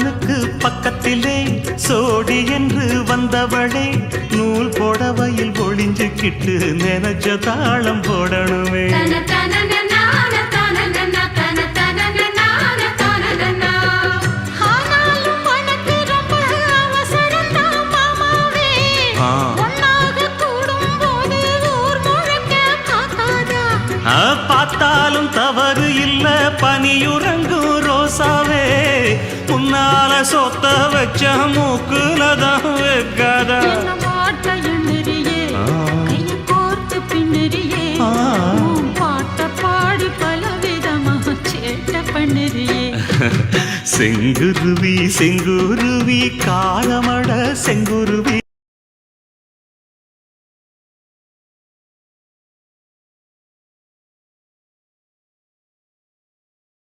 ரோட்டிலே சோடி என்று வந்தவளே நூல் புடவையில் ஒளிஞ்சுக்கிட்டு நினைச்ச தாளம் போடணுமே. தன தனன நான தனனன சொத்த வச்ச மூக்குல தான் வைக்காதா. செங்குருவி செங்குருவி காலமட செங்குருவி.